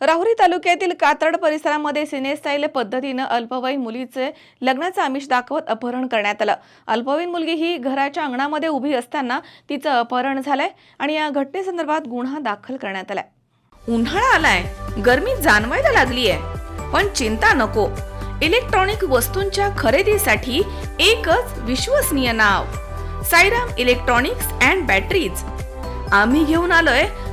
राहुरी तालुक्यातील कातरड परिसरामध्ये सिनेस्टाईल पद्धतीनं अल्पवयीन मुलीचे लग्नाचं आमिष दाखवत अपहरण करण्यात आलं. अल्पवयीन मुलगी ही घराच्या अंगणामध्ये उभी असताना तिचं अपहरण झालंय आणि या घटनेसंदर्भात गुन्हा दाखल करण्यात आलाय. उन्हाळा आलाय. गर्मी जाणवायला लागली आहे पण चिंता नको. इलेक्ट्रॉनिक वस्तूंच्या खरेदीसाठी एकच विश्वसनीय नाव. Sairam electronics and batteries. आम्ही घेऊन आलोय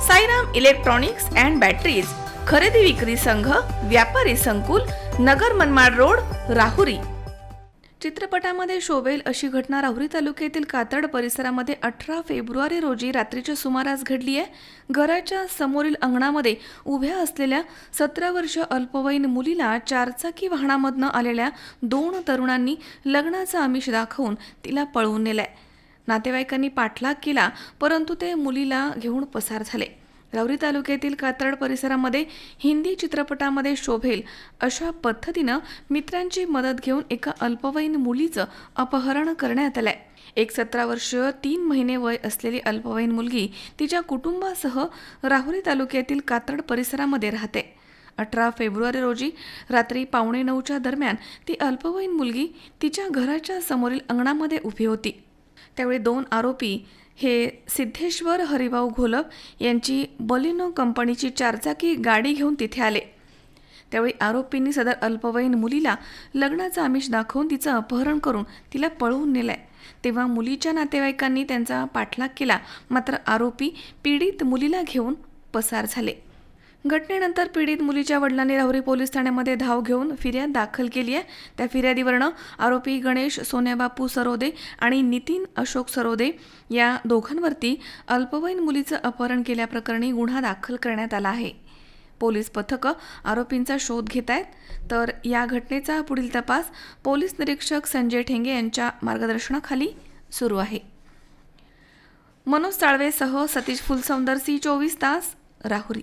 Sairam electronics and batteries खरेदी विक्री संघ व्यापारी संकुल नगर मनमाड रोड राहुरी. चित्रपटामध्ये शोभेल अशी घटना राहुरी तालुक्यातील कातड परिसरामध्ये अठरा फेब्रुवारी रोजी रात्रीच्या सुमारास घडली आहे. घराच्या समोरील अंगणामध्ये उभ्या असलेल्या सतरा वर्ष अल्पवयीन मुलीला चारचाकी वाहनामधनं आलेल्या दोन तरुणांनी लग्नाचा आमिष दाखवून तिला पळवून नेलंय. नातेवाईकांनी पाठलाग केला परंतु ते मुलीला घेऊन पसार झाले. राऊरी तालुक्यातील कात्रड परिसरामध्ये हिंदी चित्रपटामध्ये शोभेल अशा पद्धतीनं मित्रांची मदत घेऊन एका अल्पवयीन मुलीचं अपहरण करण्यात आलंय. एक सतरा वर्ष तीन महिने वय असलेली अल्पवयीन मुलगी तिच्या कुटुंबासह राहुरी तालुक्यातील कात्रड परिसरामध्ये राहते. अठरा फेब्रुवारी रोजी रात्री पावणे नऊच्या दरम्यान ती अल्पवयीन मुलगी तिच्या घराच्या समोरील अंगणामध्ये उभी होती. त्यावेळी दोन आरोपी हे सिद्धेश्वर हरिभाऊ घोलप यांची बलिनो कंपनीची चारचाकी गाडी घेऊन तिथे आले. त्यावेळी आरोपींनी सदर अल्पवयीन मुलीला लग्नाचं आमिष दाखवून तिचं अपहरण करून तिला पळवून नेलंय. तेव्हा मुलीच्या नातेवाईकांनी त्यांचा पाठलाग केला मात्र आरोपी पीडित मुलीला घेऊन पसार झाले. घटनेनंतर पीडित मुलीच्या वडिलांनी राहुरी पोलीस ठाण्यामध्ये धाव घेऊन फिर्याद दाखल केली आहे. त्या फिर्यादीवरनं आरोपी गणेश सोन्याबापू सरोदे आणि नितीन अशोक सरोदे या दोघांवरती अल्पवयीन मुलीचं अपहरण केल्याप्रकरणी गुन्हा दाखल करण्यात आला आहे. पोलीस पथकं आरोपींचा शोध घेत आहेत तर या घटनेचा पुढील तपास पोलीस निरीक्षक संजय ठेंगे यांच्या मार्गदर्शनाखाली सुरू आहे. मनोज साळवेसह सतीश फुलसौंदर सी चोवीस तास राहुरी.